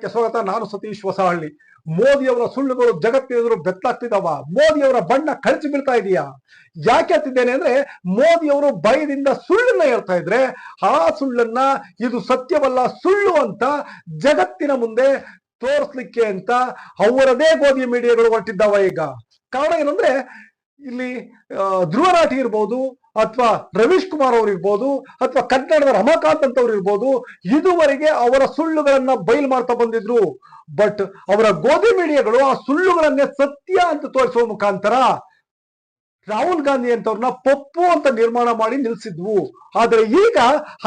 ಕಾರ್ಯಕ್ರಮಕ್ಕೆ ಸ್ವಾಗತ. ನಾನು ಸತೀಶ್ ಹೊಸಹಳ್ಳಿ. ಮೋದಿಯವರ ಸುಳ್ಳುಗಳು ಜಗತ್ತಿನೆದುರು ಬೆತ್ತಾಗ್ತಿದ್ದಾವ ಮೋದಿ ಅವರ ಬಣ್ಣ ಕಳಚಿ ಬೀಳ್ತಾ ಇದೆಯಾ? ಯಾಕೆ ಅಂತಿದ್ದೇನೆ ಅಂದ್ರೆ ಮೋದಿ ಅವರು ಭಯದಿಂದ ಸುಳ್ಳನ್ನ ಹೇಳ್ತಾ ಇದ್ರೆ ಆ ಸುಳ್ಳನ್ನ ಇದು ಸತ್ಯವಲ್ಲ ಸುಳ್ಳು ಅಂತ ಜಗತ್ತಿನ ಮುಂದೆ ತೋರಿಸ್ಲಿಕ್ಕೆ ಅಂತ ಅವರದೇ ಗೋಧಿ ಮೀಡಿಯಾಗಳು ಹೊರಟಿದ್ದಾವ ಈಗ. ಕಾರಣ ಏನಂದ್ರೆ ಇಲ್ಲಿ ಆ, ನಾಟಿ ಇರ್ಬೋದು ಅಥವಾ ರವೀಶ್ ಕುಮಾರ್ ಅವ್ರು ಇರ್ಬೋದು ಅಥವಾ ಕನ್ನಡದ ರಮಾಕಾಂತ್ ಅಂತ ಅವ್ರು ಇರ್ಬೋದು ಇದುವರೆಗೆ ಅವರ ಸುಳ್ಳುಗಳನ್ನ ಬೈಲ್ ಮಾಡ್ತಾ ಬಂದಿದ್ರು. ಬಟ್ ಅವರ ಗೋಧಿ ಮೀಡಿಯಾಗಳು ಆ ಸುಳ್ಳುಗಳನ್ನೇ ಸತ್ಯ ಅಂತ ತೋರಿಸುವ ಮುಖಾಂತರ ರಾಹುಲ್ ಗಾಂಧಿ ಅಂತವ್ರನ್ನ ಪಪ್ಪು ಅಂತ ನಿರ್ಮಾಣ ಮಾಡಿ ನಿಲ್ಸಿದ್ವು. ಆದರೆ ಈಗ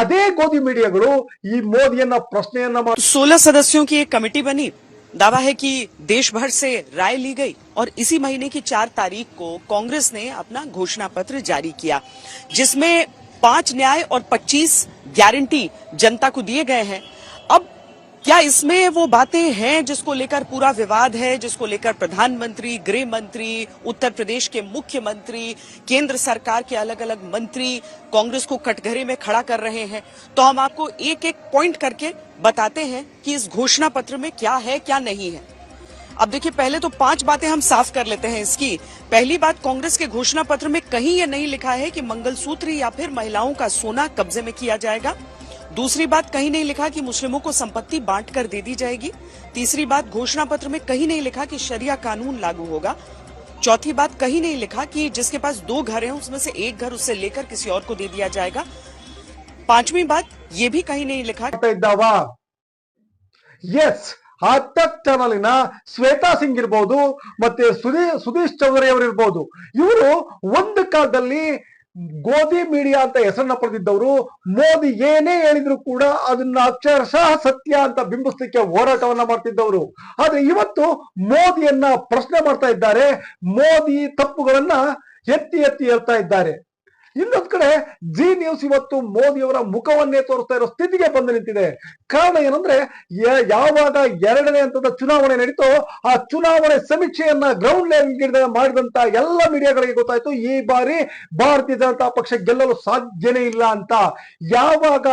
ಅದೇ ಗೋಧಿ ಮೀಡಿಯಾಗಳು ಈ ಮೋದಿಯನ್ನ ಪ್ರಶ್ನೆಯನ್ನ ಮಾಡಿ ಸೋಲಾ ಸದಸ್ಯೋ ಕಮಿಟಿ ಬನ್ನಿ. दावा है कि देश भर से राय ली गई और इसी महीने की चार तारीख को कांग्रेस ने अपना घोषणा पत्र जारी किया, जिसमें पाँच न्याय और पच्चीस गारंटी जनता को दिए गए हैं। क्या इसमें वो बातें हैं जिसको लेकर पूरा विवाद है, जिसको लेकर प्रधानमंत्री गृह मंत्री उत्तर प्रदेश के मुख्यमंत्री, केंद्र सरकार के अलग अलग मंत्री कांग्रेस को कटघरे में खड़ा कर रहे हैं? तो हम आपको एक एक पॉइंट करके बताते हैं कि इस घोषणा पत्र में क्या है, क्या नहीं है। अब देखिए, पहले तो पाँच बातें हम साफ़ कर लेते हैं इसकी। पहली बात, कांग्रेस के घोषणा पत्र में कहीं ये नहीं लिखा है कि मंगलसूत्र या फिर महिलाओं का सोना कब्जे में किया जाएगा। दूसरी बात कहीं नहीं लिखा कि मुस्लिमों को संपत्ति बांट कर दे दी जाएगी तीसरी बात घोषणा पत्र में कहीं नहीं लिखा कि शरिया कानून लागू होगा चौथी बात कहीं नहीं लिखा कि जिसके पास दो घर हैं उसमें से एक घर उससे लेकर किसी और को दे दिया जाएगा पांचवी बात ये भी कहीं नहीं लिखा ಮಾಡ್ತಾ ಇದ್ದಾವ ಎಸ್ ಹತ್ತಕ್ ಚಾನಲಿನ ಶ್ವೇತಾ ಸಿಂಗ್ ಇರ್ಬೋದು ಮತ್ತೆ ಸುಧೀ ಸುಧೀಶ್ ಚೌಧರಿ ಅವರು ಇರ್ಬೋದು ಇವರು ಒಂದು ಕಾಲದಲ್ಲಿ ಗೋಧಿ ಮೀಡಿಯಾ ಅಂತ ಹೆಸರನ್ನ ಪಡೆದಿದ್ದವರು ಮೋದಿ ಏನೇ ಹೇಳಿದ್ರು ಕೂಡ ಅದನ್ನ ಅಕ್ಷರಶಃ ಸತ್ಯ ಅಂತ ಬಿಂಬಿಸಲಿಕ್ಕೆ ಹೋರಾಟವನ್ನ ಮಾಡ್ತಿದ್ದವರು. ಆದ್ರೆ ಇವತ್ತು ಮೋದಿಯನ್ನ ಪ್ರಶ್ನೆ ಮಾಡ್ತಾ ಇದ್ದಾರೆ, ಮೋದಿ ತಪ್ಪುಗಳನ್ನ ಎತ್ತಿ ಎತ್ತಿ ಹೇಳ್ತಾ ಇದ್ದಾರೆ. ಇನ್ನೊಂದ್ ಕಡೆ ಜಿ ನ್ಯೂಸ್ ಇವತ್ತು ಮೋದಿಯವರ ಮುಖವನ್ನೇ ತೋರಿಸ್ತಾ ಇರೋ ಸ್ಥಿತಿಗೆ ಬಂದು ನಿಂತಿದೆ. ಕಾರಣ ಏನಂದ್ರೆ ಯಾವಾಗ ಎರಡನೇ ಹಂತದ ಚುನಾವಣೆ ನಡೀತೋ ಆ ಚುನಾವಣೆ ಸಮೀಕ್ಷೆಯನ್ನ ಗ್ರೌಂಡ್ ಲೆವೆಲ್ ಮಾಡಿದಂತ ಎಲ್ಲ ಮೀಡಿಯಾಗಳಿಗೆ ಗೊತ್ತಾಯ್ತು, ಈ ಬಾರಿ ಭಾರತೀಯ ಜನತಾ ಪಕ್ಷ ಗೆಲ್ಲಲು ಸಾಧ್ಯನೇ ಇಲ್ಲ ಅಂತ. ಯಾವಾಗ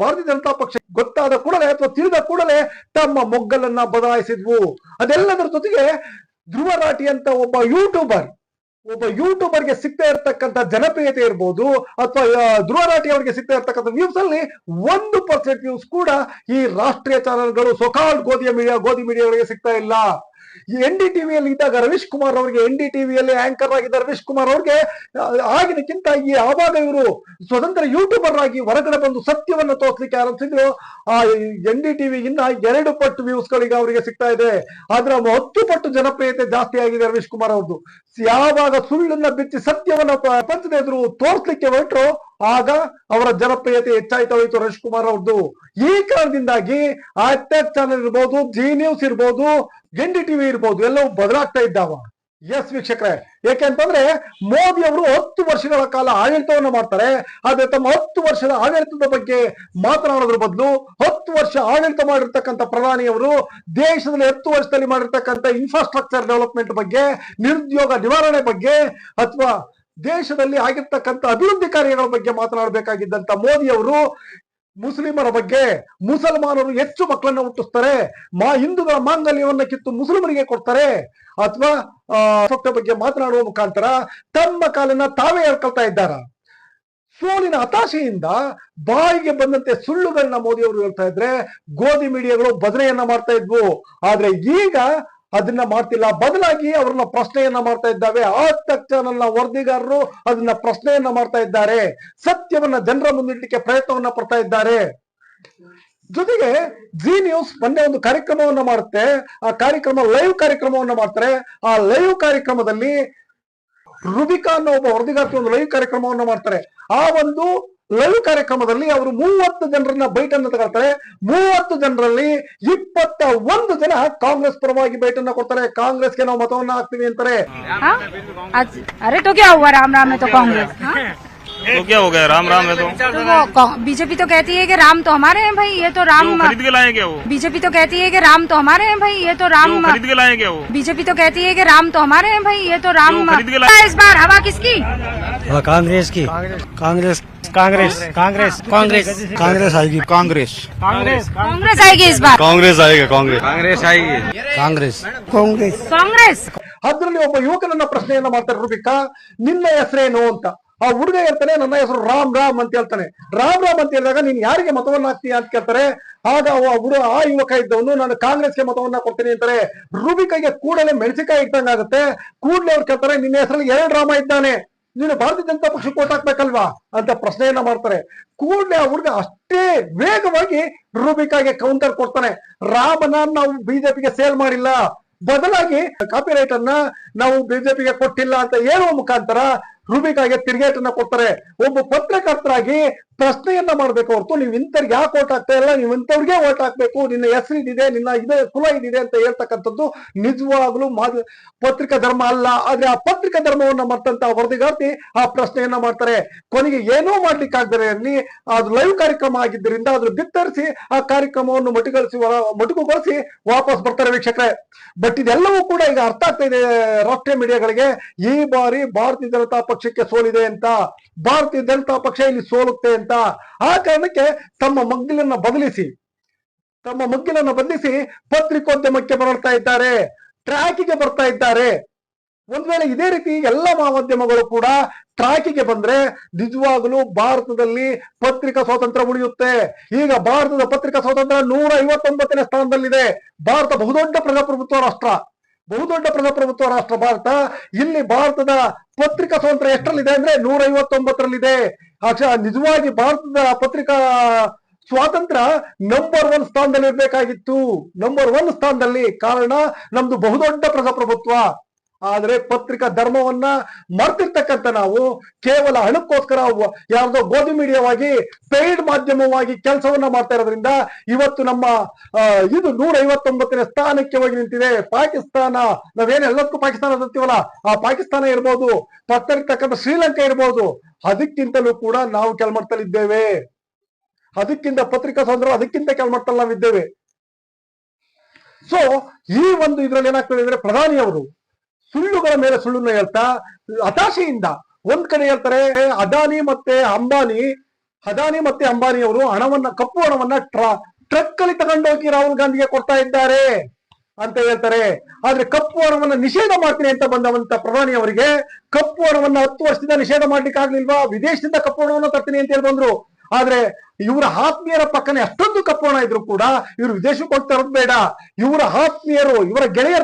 ಭಾರತೀಯ ಜನತಾ ಪಕ್ಷ ಗೊತ್ತಾದ ಕೂಡಲೇ ಅಥವಾ ತಿಳಿದ ಕೂಡಲೇ ತಮ್ಮ ಮೊಗ್ಗಲನ್ನ ಬದಲಾಯಿಸಿದ್ವು. ಅದೆಲ್ಲದರ ಜೊತೆಗೆ ಧ್ರುವ ರಾಠಿ ಅಂತ ಒಬ್ಬ ಯೂಟ್ಯೂಬರ್ ಒಬ್ಬ ಯೂಟ್ಯೂಬರ್ಗೆ ಸಿಗ್ತಾ ಇರ್ತಕ್ಕಂಥ ಜನಪ್ರಿಯತೆ ಇರ್ಬೋದು ಅಥವಾ ಧ್ರುವ ರಾಠಿ ಅವರಿಗೆ ಸಿಗ್ತಾ ಇರ್ತಕ್ಕಂಥ ವ್ಯೂಸ್ ಅಲ್ಲಿ ಒಂದು ಪರ್ಸೆಂಟ್ ವ್ಯೂಸ್ ಕೂಡ ಈ ರಾಷ್ಟ್ರೀಯ ಚಾನೆಲ್ಗಳು ಸೊಕಾಲ್ ಗೋಧಿಯ ಮೀಡಿಯಾ ಗೋಧಿ ಮೀಡಿಯಾಗಳಿಗೆ ಸಿಗ್ತಾ ಇಲ್ಲ. ಎನ್ ಡಿ ಟಿವಿಯಲ್ಲಿ ಇದ್ದಾಗ ರವೀಶ್ ಕುಮಾರ್ ಅವರಿಗೆ ಎನ್ ಡಿ ಟಿವಿಯಲ್ಲಿ ಆಂಕರ್ ಆಗಿದ್ದ ರವೀಶ್ ಕುಮಾರ್ ಅವ್ರಿಗೆ ಆಗಿನಕ್ಕಿಂತ ಈ ಆವಾಗ ಇವರು ಸ್ವತಂತ್ರ ಯೂಟ್ಯೂಬರ್ ಆಗಿ ಹೊರಗಡೆ ಬಂದು ಸತ್ಯವನ್ನ ತೋರಿಸ್ಲಿಕ್ಕೆ ಆರಂಭಿಸಿದ್ರು, ಆ ಎನ್ ಡಿ ಟಿವಿ ಇನ್ನ ಎರಡು ಪಟ್ಟು ವ್ಯೂಸ್ ಗಳಿಗೆ ಅವರಿಗೆ ಸಿಗ್ತಾ ಇದೆ. ಆದ್ರೆ ಹತ್ತು ಪಟ್ಟು ಜನಪ್ರಿಯತೆ ಜಾಸ್ತಿ ಆಗಿದೆ ರವೀಶ್ ಕುಮಾರ್ ಅವ್ರದ್ದು. ಯಾವಾಗ ಸುಳ್ಳನ್ನ ಬಿಚ್ಚಿ ಸತ್ಯವನ್ನ ಪ- ಪಂಚದ ಎದುರು ತೋರಿಸ್ಲಿಕ್ಕೆ ಹೊರಟರು, ಆಗ ಅವರ ಜನಪ್ರಿಯತೆ ಹೆಚ್ಚಾಯ್ತಾ ಹೋಯ್ತು ರವೀಶ್ ಕುಮಾರ್ ಅವ್ರದ್ದು. ಈ ಕಾರಣದಿಂದಾಗಿ ಆ ಚಾನೆಲ್ ಇರ್ಬೋದು ಜಿ ನ್ಯೂಸ್ ಇರ್ಬೋದು ಎನ್ ಡಿ ಟಿವಿ ಇರ್ಬೋದು, ಎಲ್ಲವೂ ಬದಲಾಗ್ತಾ ಇದ್ದಾವ. ಎಸ್ ವೀಕ್ಷಕರೇ. ಯಾಕೆಂತಂದ್ರೆ ಮೋದಿ ಅವರು ಹತ್ತು ವರ್ಷಗಳ ಕಾಲ ಆಡಳಿತವನ್ನು ಮಾಡ್ತಾರೆ. ಆದ್ರೆ ತಮ್ಮ ಹತ್ತು ವರ್ಷದ ಆಡಳಿತದ ಬಗ್ಗೆ ಮಾತನಾಡೋದ್ರ ಬದಲು ಹತ್ತು ವರ್ಷ ಆಡಳಿತ ಮಾಡಿರ್ತಕ್ಕಂಥ ಪ್ರಧಾನಿಯವರು ದೇಶದಲ್ಲಿ ಹತ್ತು ವರ್ಷದಲ್ಲಿ ಮಾಡಿರ್ತಕ್ಕಂಥ ಇನ್ಫ್ರಾಸ್ಟ್ರಕ್ಚರ್ ಡೆವಲಪ್ಮೆಂಟ್ ಬಗ್ಗೆ, ನಿರುದ್ಯೋಗ ನಿವಾರಣೆ ಬಗ್ಗೆ ಅಥವಾ ದೇಶದಲ್ಲಿ ಆಗಿರ್ತಕ್ಕಂಥ ಅಭಿವೃದ್ಧಿ ಕಾರ್ಯಗಳ ಬಗ್ಗೆ ಮಾತನಾಡಬೇಕಾಗಿದ್ದಂತ ಮೋದಿ ಅವರು ಮುಸ್ಲಿಮರ ಬಗ್ಗೆ ಮುಸಲ್ಮಾನರು ಹೆಚ್ಚು ಮಕ್ಕಳನ್ನ ಹುಟ್ಟಿಸ್ತಾರೆ. ಮಾ ಹಿಂದೂಗಳ ಮಾಂಗಲ್ಯವನ್ನ ಕಿತ್ತು ಮುಸ್ಲಿಮರಿಗೆ ಕೊಡ್ತಾರೆ. ಅಥವಾ ಬಗ್ಗೆ ಮಾತನಾಡುವ ಮುಖಾಂತರ ತಮ್ಮ ಕಾಲನ್ನ ತಾವೇ ಹೇಳ್ಕೊಳ್ತಾ ಇದ್ದಾರ. ಸೋಲಿನ ಹತಾಶೆಯಿಂದ ಬಾಯಿಗೆ ಬಂದಂತೆ ಸುಳ್ಳುಗಳನ್ನ ಮೋದಿ ಅವರು ಹೇಳ್ತಾ ಇದ್ರೆ ಗೋಧಿ ಮೀಡಿಯಾಗಳು ಬದನೆಯನ್ನ ಮಾಡ್ತಾ ಇದ್ವು. ಆದ್ರೆ ಈಗ ಅದನ್ನ ಮಾಡ್ತಿಲ್ಲ. ಬದಲಾಗಿ ಅವ್ರನ್ನ ಪ್ರಶ್ನೆಯನ್ನ ಮಾಡ್ತಾ ಇದ್ದಾವೆ. ಆ ಚಾನಲ್ನ ವರದಿಗಾರರು ಅದನ್ನ ಪ್ರಶ್ನೆಯನ್ನ ಮಾಡ್ತಾ ಇದ್ದಾರೆ. ಸತ್ಯವನ್ನ ಜನರ ಮುಂದಿಡ್ಲಿಕ್ಕೆ ಪ್ರಯತ್ನವನ್ನ ಪಡ್ತಾ ಇದ್ದಾರೆ. ಜೊತೆಗೆ ಜಿ ನ್ಯೂಸ್ ಮೊನ್ನೆ ಒಂದು ಕಾರ್ಯಕ್ರಮವನ್ನ ಮಾಡುತ್ತೆ. ಆ ಕಾರ್ಯಕ್ರಮ ಲೈವ್ ಕಾರ್ಯಕ್ರಮವನ್ನ ಮಾಡ್ತಾರೆ. ಆ ಲೈವ್ ಕಾರ್ಯಕ್ರಮದಲ್ಲಿ ರುಬಿಕಾ ಅನ್ನೋ ಒಬ್ಬ ವರದಿಗಾರ್ತಿ ಒಂದು ಲೈವ್ ಕಾರ್ಯಕ್ರಮವನ್ನ ಮಾಡ್ತಾರೆ. ಆ ಒಂದು ಲೈವ್ ಕಾರ್ಯಕ್ರಮದಲ್ಲಿ ಅವರು ಮೂವತ್ತು ಜನರನ್ನ ಬೈಟನ್ನ ತಗೊಳ್ತಾರೆ ಮೂವತ್ತು ಜನರಲ್ಲಿ ಇಪ್ಪತ್ತ ಒಂದು ಜನ ಕಾಂಗ್ರೆಸ್ ಪರವಾಗಿ ಬೈಟನ್ನ ಕೊಡ್ತಾರೆ ಕಾಂಗ್ರೆಸ್ಗೆ ನಾವು ಮತವನ್ನ ಹಾಕ್ತೀವಿ ಅಂತಾರೆ हाँ? आज अरे तो क्या हुआ राम राम में तो कांग्रेस हाँ? तो क्या हो गया राम राम है तो तो वो बीजेपी तो कहती है कि राम तो हमारे हैं भाई ये तो राम क्यों खरीद के लाए क्या वो बीजेपी तो कहती है कि राम तो हमारे हैं भाई ये तो राम क्यों खरीद के लाए क्या वो बीजेपी तो कहती है कि राम तो हमारे हैं भाई ये तो राम क्यों खरीद के लाए? इस बार हवा किसकी हाँ, कांग्रेस की कांग्रेस कांग्रेस कांग्रेस कांग्रेस कांग्रेस आएगी कांग्रेस कांग्रेस कांग्रेस आएगी इस बार कांग्रेस आएगा कांग्रेस कांग्रेस आएगी कांग्रेस कांग्रेस कांग्रेस ಅದ್ರಲ್ಲಿ ಒಬ್ಬ ಯುವಕನನ್ನ ಪ್ರಶ್ನೆಯನ್ನ ಮಾಡ್ತಾರೆ ರೂಪಿಕಾ ನಿನ್ನ ಹೆಸರೇನು ಅಂತ ಆ ಹುಡುಗ ಹೇಳ್ತಾನೆ ನನ್ನ ಹೆಸರು ರಾಮ್ ರಾಮ್ ಅಂತ ಹೇಳ್ತಾನೆ ರಾಮ್ ರಾಮ್ ಅಂತ ಹೇಳಿದಾಗ ನೀನ್ ಯಾರಿಗೆ ಮತವನ್ನ ಹಾಕ್ತೀಯ ಅಂತ ಕೇಳ್ತಾರೆ ಆಗ ಅವ ಹುಡುಗ ಆ ಯುವಕ ಇದ್ದವನು ನಾನು ಕಾಂಗ್ರೆಸ್ಗೆ ಮತವನ್ನ ಕೊಡ್ತೀನಿ ಅಂತಾರೆ ರೂಬಿಕಾಗೆ ಕೂಡಲೇ ಮೆಣಸಿಕಾಯಿ ಇಟ್ಟಂಗಾಗುತ್ತೆ ಕೂಡಲೇ ಅವ್ರು ಕೇಳ್ತಾರೆ ನಿನ್ನ ಹೆಸರಲ್ಲಿ ಎರಡು ರಾಮ ಇದ್ದಾನೆ ನೀನು ಭಾರತೀಯ ಜನತಾ ಪಕ್ಷಕ್ಕೆ ಓಟ್ ಹಾಕ್ಬೇಕಲ್ವಾ ಅಂತ ಪ್ರಶ್ನೆಯನ್ನ ಮಾಡ್ತಾರೆ. ಕೂಡಲೇ ಹುಡುಗ ಅಷ್ಟೇ ವೇಗವಾಗಿ ರೂಬಿಕಾಗೆ ಕೌಂಟರ್ ಕೊಡ್ತಾನೆ. ರಾಮನ ನಾವು ಬಿಜೆಪಿಗೆ ಸೇಲ್ ಮಾಡಿಲ್ಲ. ಬದಲಾಗಿ ಕಾಪಿರೈಟ್ ಅನ್ನ ನಾವು ಬಿಜೆಪಿಗೆ ಕೊಟ್ಟಿಲ್ಲ ಅಂತ ಹೇಳುವ ಮುಖಾಂತರ ರೂಬಿಕಾಗೆ ತಿರುಗೇಟನ್ನ ಕೊಡ್ತಾರೆ. ಒಬ್ಬ ಪತ್ರಕರ್ತರಾಗಿ ಪ್ರಶ್ನೆಯನ್ನ ಮಾಡ್ಬೇಕು ಹೊರತು ನೀವು ಇಂಥವ್ರಿಗೆ ಯಾಕೆ ಓಟ್ ಆಗ್ತಾ ಇಲ್ಲ? ನೀವು ಇಂಥವ್ರಿಗೆ ಓಟ್ ಹಾಕ್ಬೇಕು. ನಿನ್ನ ಹೆಸರು ಇದಿದೆ, ನಿನ್ನ ಇದೆ ಕುಲ ಇದಿದೆ ಅಂತ ಹೇಳ್ತಕ್ಕಂಥದ್ದು ನಿಜವಾಗ್ಲೂ ಮಾದ ಪತ್ರಿಕಾ ಧರ್ಮ ಅಲ್ಲ. ಆದ್ರೆ ಆ ಪತ್ರಿಕಾ ಧರ್ಮವನ್ನ ಮಾಡ್ತಂತ ವರದಿಗಾರ್ತಿ ಆ ಪ್ರಶ್ನೆಯನ್ನ ಮಾಡ್ತಾರೆ. ಕೊನೆಗೆ ಏನೂ ಮಾಡ್ಲಿಕ್ಕೆ ಆಗದರೆ ಅಲ್ಲಿ ಅದು ಲೈವ್ ಕಾರ್ಯಕ್ರಮ ಆಗಿದ್ದರಿಂದ ಅದ್ರ ಬಿತ್ತರಿಸಿ ಆ ಕಾರ್ಯಕ್ರಮವನ್ನು ಮೊಟುಗೊಳಿಸಿ ಮೊಟಕುಗೊಳಿಸಿ ವಾಪಸ್ ಬರ್ತಾರೆ ವೀಕ್ಷಕರೇ. ಬಟ್ ಇದೆಲ್ಲವೂ ಕೂಡ ಈಗ ಅರ್ಥ ಆಗ್ತಾ ಇದೆ ರಾಷ್ಟ್ರೀಯ ಮೀಡಿಯಾಗಳಿಗೆ. ಈ ಬಾರಿ ಭಾರತೀಯ ಜನತಾ ಪಕ್ಷಕ್ಕೆ ಸೋಲಿದೆ ಅಂತ, ಭಾರತೀಯ ಜನತಾ ಪಕ್ಷ ಇಲ್ಲಿ ಸೋಲುತ್ತೆ ಅಂತ, ಆ ಕಾರಣಕ್ಕೆ ತಮ್ಮ ಮಗ್ಗಿಲನ್ನ ಬದಲಿಸಿ, ತಮ್ಮ ಮಗ್ಗಿಲನ್ನ ಬದಲಿಸಿ ಪತ್ರಿಕೋದ್ಯಮಕ್ಕೆ ಬರ್ತಾ ಇದ್ದಾರೆ, ಟ್ರ್ಯಾಕಿಗೆ ಬರ್ತಾ ಇದ್ದಾರೆ. ಒಂದ್ ವೇಳೆ ಇದೇ ರೀತಿ ಎಲ್ಲ ಮಾಧ್ಯಮಗಳು ಕೂಡ ಟ್ರ್ಯಾಕಿಗೆ ಬಂದ್ರೆ ನಿಜವಾಗಲೂ ಭಾರತದಲ್ಲಿ ಪತ್ರಿಕಾ ಸ್ವಾತಂತ್ರ್ಯ ಉಳಿಯುತ್ತೆ. ಈಗ ಭಾರತದ ಪತ್ರಿಕಾ ಸ್ವಾತಂತ್ರ್ಯ ನೂರ ಐವತ್ತೊಂಬತ್ತನೇ ಸ್ಥಾನದಲ್ಲಿದೆ. ಭಾರತ ಬಹುದೊಡ್ಡ ಪ್ರಜಾಪ್ರಭುತ್ವ ರಾಷ್ಟ್ರ. ಬಹುದೊಡ್ಡ ಪ್ರಜಾಪ್ರಭುತ್ವ ರಾಷ್ಟ್ರ ಭಾರತ. ಇಲ್ಲಿ ಭಾರತದ ಪತ್ರಿಕಾ ಸ್ವಾತಂತ್ರ್ಯ ಎಷ್ಟರಲ್ಲಿದೆ ಅಂದ್ರೆ ನೂರ ಐವತ್ತೊಂಬತ್ತರಲ್ಲಿದೆ ನಿಜವಾಗಿ ಭಾರತದ ಪತ್ರಿಕಾ ಸ್ವಾತಂತ್ರ್ಯ ನಂಬರ್ ಒನ್ ಸ್ಥಾನದಲ್ಲಿ ಇರಬೇಕಾಗಿತ್ತು ನಂಬರ್ ಒನ್ ಸ್ಥಾನದಲ್ಲಿ ಕಾರಣ ನಮ್ದು ಬಹುದೊಡ್ಡ ಪ್ರಜಾಪ್ರಭುತ್ವ. ಆದ್ರೆ ಪತ್ರಿಕಾ ಧರ್ಮವನ್ನ ಮರ್ತಿರ್ತಕ್ಕಂಥ ನಾವು ಕೇವಲ ಹಣಕ್ಕೋಸ್ಕರ ಯಾವುದೋ ಗೋಧಿ ಮೀಡಿಯಾವಾಗಿ, ಪೇಯ್ಡ್ ಮಾಧ್ಯಮವಾಗಿ ಕೆಲಸವನ್ನ ಮಾಡ್ತಾ ಇರೋದ್ರಿಂದ ಇವತ್ತು ನಮ್ಮ ಇದು ನೂರ ಐವತ್ತೊಂಬತ್ತನೇ ಸ್ಥಾನಕ್ಕೆ ಹೋಗಿ ನಿಂತಿದೆ. ಪಾಕಿಸ್ತಾನ, ನಾವೇನ್ ಎಲ್ಲದಕ್ಕೂ ಪಾಕಿಸ್ತಾನ ಅಂತೀವಲ್ಲ ಆ ಪಾಕಿಸ್ತಾನ ಇರ್ಬೋದು ಪಕ್ಕ ಇರ್ತಕ್ಕಂಥ ಶ್ರೀಲಂಕಾ ಇರ್ಬೋದು, ಅದಕ್ಕಿಂತಲೂ ಕೂಡ ನಾವು ಕೆಳಮಟ್ಟದಲ್ಲಿದ್ದೇವೆ ಅದಕ್ಕಿಂತ ಪತ್ರಿಕಾ ಸ್ವಾತಂತ್ರ್ಯ, ಅದಕ್ಕಿಂತ ಕೆಳಮಟ್ಟದಲ್ಲಿ ನಾವಿದ್ದೇವೆ. ಸೊ ಈ ಒಂದು ಇದ್ರಲ್ಲಿ ಏನಾಗ್ತದೆ ಅಂದ್ರೆ ಪ್ರಧಾನಿಯವರು ಸುಳ್ಳುಗಳ ಮೇಲೆ ಸುಳ್ಳನ್ನ ಹೇಳ್ತಾ, ಹತಾಶೆಯಿಂದ. ಒಂದ್ ಕಡೆ ಹೇಳ್ತಾರೆ, ಅದಾನಿ ಮತ್ತೆ ಅಂಬಾನಿ, ಅದಾನಿ ಮತ್ತೆ ಅಂಬಾನಿ ಅವರು ಹಣವನ್ನ, ಕಪ್ಪು ಹಣವನ್ನ ಟ್ರಾ ಟ್ರಕ್ ಅಲ್ಲಿ ತಗೊಂಡೋಗಿ ರಾಹುಲ್ ಗಾಂಧಿಗೆ ಕೊಡ್ತಾ ಇದ್ದಾರೆ. ಅಂತ ಹೇಳ್ತಾರೆ. ಆದ್ರೆ ಕಪ್ಪು ಹಣವನ್ನ ನಿಷೇಧ ಮಾಡ್ತೀನಿ ಅಂತ ಬಂದವಂತ ಪ್ರಧಾನಿ ಅವರಿಗೆ, ಕಪ್ಪು ಹಣವನ್ನ ಹತ್ತು ವರ್ಷದಿಂದ ನಿಷೇಧ ಮಾಡ್ಲಿಕ್ಕೆ ಆಗ್ಲಿಲ್ವಾ ವಿದೇಶದಿಂದ ಕಪ್ಪು ಹಣವನ್ನ ತರ್ತೀನಿ ಅಂತ ಹೇಳಿ ಬಂದ್ರು. ಆದ್ರೆ ಇವರ ಆತ್ಮೀಯರ ಪಕ್ಕನೆ ಅಷ್ಟೊಂದು ಕಪ್ಪೋಣ ಇದ್ರು ಕೂಡ ಇವರು ವಿದೇಶಕ್ಕೆ ಹೋಗ್ತಾ ಬೇಡ. ಇವರ ಆತ್ಮೀಯರು, ಇವರ ಗೆಳೆಯರ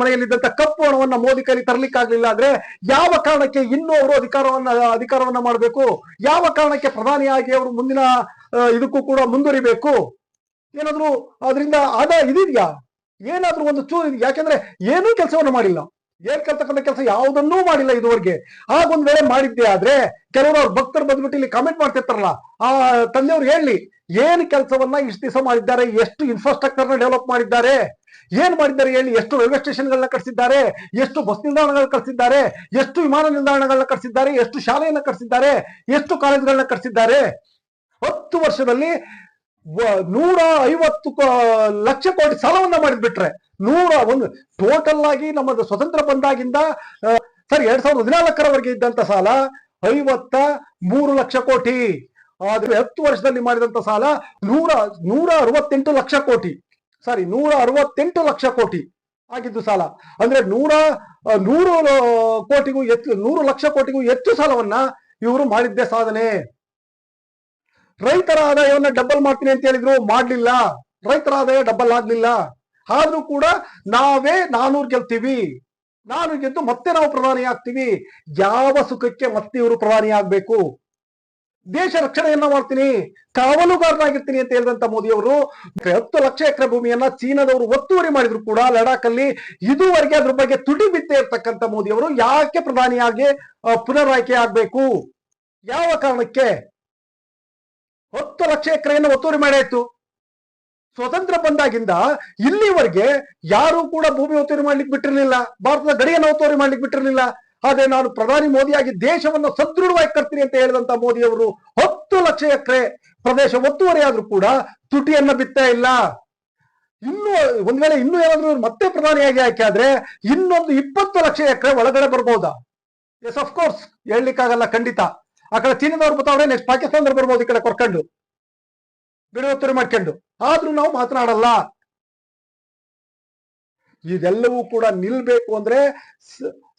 ಮನೆಯಲ್ಲಿದ್ದಂತ ಕಪ್ಪು ಹಣವನ್ನ ಮೋದಿ ಕೈಲಿ ತರ್ಲಿಕ್ಕಾಗ್ಲಿಲ್ಲ ಅಂದ್ರೆ ಯಾವ ಕಾರಣಕ್ಕೆ ಇನ್ನೂ ಅವರು ಅಧಿಕಾರವನ್ನ ಅಧಿಕಾರವನ್ನ ಮಾಡಬೇಕು? ಯಾವ ಕಾರಣಕ್ಕೆ ಪ್ರಧಾನಿಯಾಗಿ ಅವರು ಮುಂದಿನ ಇದಕ್ಕೂ ಕೂಡ ಮುಂದುವರಿಬೇಕು? ಏನಾದ್ರು ಅದರಿಂದ ಆದಾಯ ಇದೆಯಾ ಏನಾದ್ರೂ ಒಂದು ಚೂರು? ಯಾಕೆಂದ್ರೆ ಏನೂ ಕೆಲಸವನ್ನ ಮಾಡಿಲ್ಲ. ಏನ್ ಕೇಳ್ತಕ್ಕಂಥ ಕೆಲಸ ಯಾವುದನ್ನೂ ಮಾಡಿಲ್ಲ ಇದುವರೆಗೆ. ಹಾಗೊಂದ್ ವೇಳೆ ಮಾಡಿದ್ದೆ ಆದ್ರೆ ಕೆಲವರು ಅವ್ರ ಭಕ್ತರು ಬಂದ್ಬಿಟ್ಟು ಇಲ್ಲಿ ಕಮೆಂಟ್ ಮಾಡ್ತಿರ್ತಾರಲ್ಲ, ಆ ತಂದೆಯವ್ರು ಹೇಳಿ, ಏನ್ ಕೆಲಸವನ್ನ ಇಷ್ಟು ದಿವಸ ಮಾಡಿದ್ದಾರೆ? ಎಷ್ಟು ಇನ್ಫ್ರಾಸ್ಟ್ರಕ್ಚರ್ನ ಡೆವಲಪ್ ಮಾಡಿದ್ದಾರೆ? ಏನ್ ಮಾಡಿದ್ದಾರೆ ಹೇಳಿ? ಎಷ್ಟು ರೈಲ್ವೆ ಸ್ಟೇಷನ್ಗಳನ್ನ ಕಟ್ಸಿದ್ದಾರೆ? ಎಷ್ಟು ಬಸ್ ನಿಲ್ದಾಣಗಳನ್ನ ಕಟ್ಸಿದ್ದಾರೆ? ಎಷ್ಟು ವಿಮಾನ ನಿಲ್ದಾಣಗಳನ್ನ ಕಟ್ಸಿದ್ದಾರೆ? ಎಷ್ಟು ಶಾಲೆಯನ್ನ ಕಟ್ಸಿದ್ದಾರೆ? ಎಷ್ಟು ಕಾಲೇಜುಗಳನ್ನ ಕಟ್ಸಿದ್ದಾರೆ? ಹತ್ತು ವರ್ಷದಲ್ಲಿ ನೂರ ಐವತ್ತು ಲಕ್ಷ ಕೋಟಿ ಸಾಲವನ್ನ ಮಾಡಿದ್ಬಿಟ್ರೆ. ನೂರ ಒಂದು ಟೋಟಲ್ ಆಗಿ ನಮ್ಮದು ಸ್ವತಂತ್ರ ಬಂದಾಗಿಂದ ಸರ್, ಎರಡ್ ಸಾವಿರದ ಹದಿನಾಲ್ಕರವರೆಗೆ ಇದ್ದಂತ ಸಾಲ ಐವತ್ತ ಮೂರು ಲಕ್ಷ ಕೋಟಿ. ಆದ್ರೆ ಹತ್ತು ವರ್ಷದಲ್ಲಿ ಮಾಡಿದಂತ ಸಾಲ ನೂರ ನೂರ ಅರವತ್ತೆಂಟು ಲಕ್ಷ ಕೋಟಿ. ಸಾರಿ, ನೂರ ಅರವತ್ತೆಂಟು ಲಕ್ಷ ಕೋಟಿ ಆಗಿದ್ದು ಸಾಲ. ಅಂದ್ರೆ ನೂರ ನೂರು ಕೋಟಿಗೂ ಹೆಚ್ಚು ನೂರು ಲಕ್ಷ ಕೋಟಿಗೂ ಹೆಚ್ಚು ಸಾಲವನ್ನ ಇವರು ಮಾಡಿದ್ದೆ ಸಾಧನೆ. ರೈತರ ಆದಾಯವನ್ನ ಡಬಲ್ ಮಾಡ್ತೀನಿ ಅಂತ ಹೇಳಿದ್ರು, ಮಾಡ್ಲಿಲ್ಲ. ರೈತರ ಆದಾಯ ಡಬಲ್ ಆಗ್ಲಿಲ್ಲ. ಆದ್ರೂ ಕೂಡ ನಾವೇ ನಾನೂರ್ ಗೆಲ್ತೀವಿ. ನಾನು ಗೆದ್ದು ಮತ್ತೆ ನಾವು ಪ್ರಧಾನಿ ಆಗ್ತೀವಿ. ಯಾವ ಸುಖಕ್ಕೆ ಮತ್ತೆ ಇವರು ಪ್ರಧಾನಿ ಆಗ್ಬೇಕು? ದೇಶ ರಕ್ಷಣೆಯನ್ನ ಮಾಡ್ತೀನಿ. ಕಾವಲುಗಾರನಾಗಿರ್ತೀನಿ ಅಂತ ಹೇಳಿದಂತ ಮೋದಿ ಅವರು ಹತ್ತು ಲಕ್ಷ ಎಕರೆ ಭೂಮಿಯನ್ನ ಚೀನಾದವರು ಒತ್ತುವರಿ ಮಾಡಿದ್ರು ಕೂಡ ಲಡಾಖ್ ಅಲ್ಲಿ ಇದುವರೆಗೆ ಅದ್ರ ಬಗ್ಗೆ ತುಟಿ ಬಿದ್ದೇ ಇರ್ತಕ್ಕಂಥ ಮೋದಿ ಅವರು ಯಾಕೆ ಪ್ರಧಾನಿಯಾಗಿ ಪುನರ್ ಪುನರಾಯ್ಕೆ ಆಗ್ಬೇಕು? ಯಾವ ಕಾರಣಕ್ಕೆ? ಹತ್ತು ಲಕ್ಷ ಎಕರೆಯನ್ನು ಒತ್ತುವರಿ ಮಾಡಾಯ್ತು. ಸ್ವತಂತ್ರ ಬಂದಾಗಿಂದ ಇಲ್ಲಿವರೆಗೆ ಯಾರು ಕೂಡ ಭೂಮಿ ಒತ್ತುವರಿ ಮಾಡ್ಲಿಕ್ಕೆ ಬಿಟ್ಟಿರಲಿಲ್ಲ. ಭಾರತದ ಗಡಿಯನ್ನು ಒತ್ತುವರಿ ಮಾಡ್ಲಿಕ್ಕೆ ಬಿಟ್ಟಿರಲಿಲ್ಲ. ಆದ್ರೆ ನಾನು ಪ್ರಧಾನಿ ಮೋದಿಯಾಗಿ ದೇಶವನ್ನು ಸದೃಢವಾಗಿ ಕಟ್ತೀನಿ ಅಂತ ಹೇಳಿದಂತ ಮೋದಿ ಅವರು ಹತ್ತು ಲಕ್ಷ ಎಕರೆ ಪ್ರದೇಶ ಒತ್ತುವರಿ ಆದ್ರೂ ಕೂಡ ತುಟಿಯನ್ನ ಬಿತ್ತಾ ಇಲ್ಲ. ಇನ್ನು ಒಂದ್ ವೇಳೆ ಇನ್ನೂ ಏನಾದ್ರು ಮತ್ತೆ ಪ್ರಧಾನಿಯಾಗಿ ಆಯ್ಕೆ ಆದ್ರೆ ಇನ್ನೊಂದು ಇಪ್ಪತ್ತು ಲಕ್ಷ ಎಕರೆ ಒಳಗಡೆ ಬರ್ಬೋದಾ? ಎಸ್ ಕೋರ್ಸ್ ಹೇಳ್ಲಿಕ್ಕಾಗಲ್ಲ, ಖಂಡಿತ. ಆ ಕಡೆ ಚೀನಾದವ್ರು ಬರ್ತಾವ್ರೆ ನೆಕ್ಸ್ಟ್ ಪಾಕಿಸ್ತಾನದವ್ರು ಬರ್ಬೋದು ಈ ಕಡೆ ಕೊರ್ಕೊಂಡು. ಬಿಡುವತ್ತರಿ ಮಾಡ್ಕೊಂಡು, ಆದ್ರೂ ನಾವು ಮಾತನಾಡಲ್ಲ. ಇದೆಲ್ಲವೂ ಕೂಡ ನಿಲ್ಬೇಕು ಅಂದ್ರೆ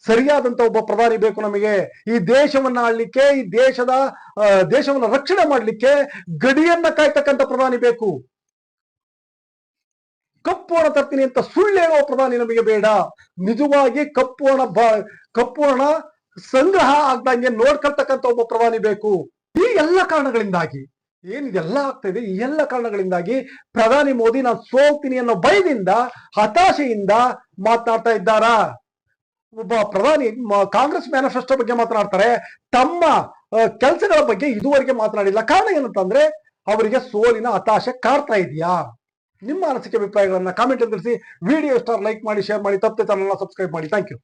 ಸರಿಯಾದಂತ ಒಬ್ಬ ಪ್ರಧಾನಿ ಬೇಕು ನಮಗೆ. ಈ ದೇಶವನ್ನ ಆಳ್ಲಿಕ್ಕೆ, ಈ ದೇಶದ ದೇಶವನ್ನ ರಕ್ಷಣೆ ಮಾಡ್ಲಿಕ್ಕೆ ಗಡಿಯನ್ನ ಕಾಯ್ತಕ್ಕಂಥ ಪ್ರಧಾನಿ ಬೇಕು. ಕಪ್ಪು ಹಣ ತರ್ತೀನಿ ಅಂತ ಸುಳ್ಳು ಹೇಳುವ ಪ್ರಧಾನಿ ನಮಗೆ ಬೇಡ. ನಿಜವಾಗಿ ಕಪ್ಪು ಹಣ ಕಪ್ಪು ಹಣ ಸಂಗ್ರಹ ಆಗ್ದಂಗೆ ನೋಡ್ಕೊಳ್ತಕ್ಕಂಥ ಒಬ್ಬ ಪ್ರಧಾನಿ ಬೇಕು. ಈ ಎಲ್ಲ ಕಾರಣಗಳಿಂದಾಗಿ ಏನಿದೆಲ್ಲ ಆಗ್ತಾ ಇದೆ? ಈ ಎಲ್ಲ ಕಾರಣಗಳಿಂದಾಗಿ ಪ್ರಧಾನಿ ಮೋದಿ ನಾನು ಸೋಲ್ತೀನಿ ಅನ್ನೋ ಭಯದಿಂದ, ಹತಾಶೆಯಿಂದ ಮಾತನಾಡ್ತಾ ಇದ್ದಾರಾ? ಒಬ್ಬ ಪ್ರಧಾನಿ ಕಾಂಗ್ರೆಸ್ ಮ್ಯಾನಿಫೆಸ್ಟೋ ಬಗ್ಗೆ ಮಾತನಾಡ್ತಾರೆ. ತಮ್ಮ ಕೆಲಸಗಳ ಬಗ್ಗೆ ಇದುವರೆಗೆ ಮಾತನಾಡಿಲ್ಲ. ಕಾರಣ ಏನಂತಂದ್ರೆ, ಅವರಿಗೆ ಸೋಲಿನ ಹತಾಶೆ ಕಾಡ್ತಾ ಇದೆಯಾ? ನಿಮ್ಮ ಅನಿಸಿಕೆ ಅಭಿಪ್ರಾಯಗಳನ್ನ ಕಾಮೆಂಟ್ ತಿಳಿಸಿ. ವಿಡಿಯೋ ಸ್ಟಾರ್ ಲೈಕ್ ಮಾಡಿ ಶೇರ್ ಮಾಡಿ. ತಪ್ಪದೆ ಚಾನಲ್ನ ಸಬ್ಸ್ಕ್ರೈಬ್ ಮಾಡಿ. Thank you